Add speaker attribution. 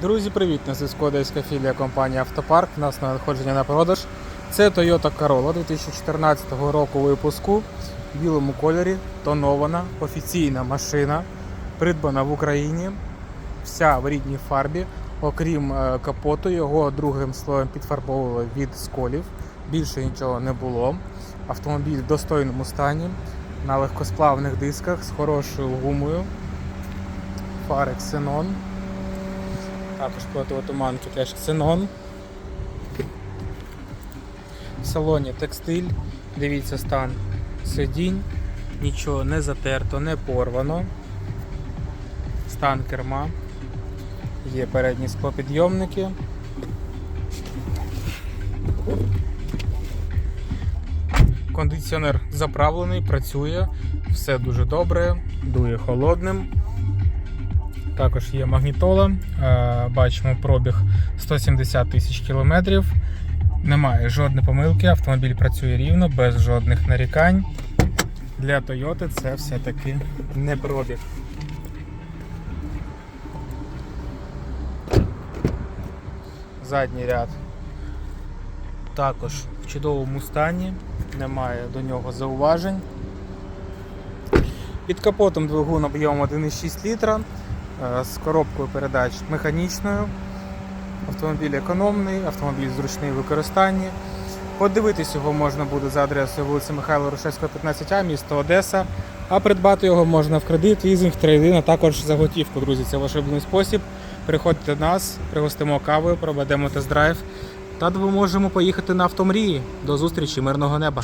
Speaker 1: Друзі, привіт! На зв'язку одеська філія компанії Автопарк. У нас на надходження на продаж. Це Toyota Corolla 2014 року випуску в білому кольорі, тонована, офіційна машина, придбана в Україні, вся в рідній фарбі. Окрім е, капоту, його другим слоєм підфарбовували від сколів. Більше нічого не було. Автомобіль в достойному стані, на легкосплавних дисках з хорошою гумою. Фари Xenon. Також противотуманки теж Xenon. В салоні текстиль. Дивіться стан сидінь. Нічого не затерто, не порвано. Стан керма. Є передні склопідйомники. Кондиціонер заправлений, працює, все дуже добре, дує холодним. Також є магнітола. Е, Бачимо пробіг 170 тисяч кілометрів. Немає жодної помилки, автомобіль працює рівно, без жодних нарікань. Для Toyota це все-таки не пробіг. Задній ряд також в чудовому стані, немає до нього зауважень. Під капотом двигун об'ємом 1,6 літра з коробкою передач механічною. Автомобіль економний, автомобіль зручний в використанні. Подивитись його можна буде за адресою вулиця Михайла Рушевського, 15А, місто Одеса. А придбати його можна в кредит, лізинг, трейдин, а також за готівку, друзі. Це ваш улюблений спосіб. Приходьте до нас, пригостимо кавою, проведемо тест-драйв та допоможемо поїхати на автомрії. До зустрічі, мирного неба!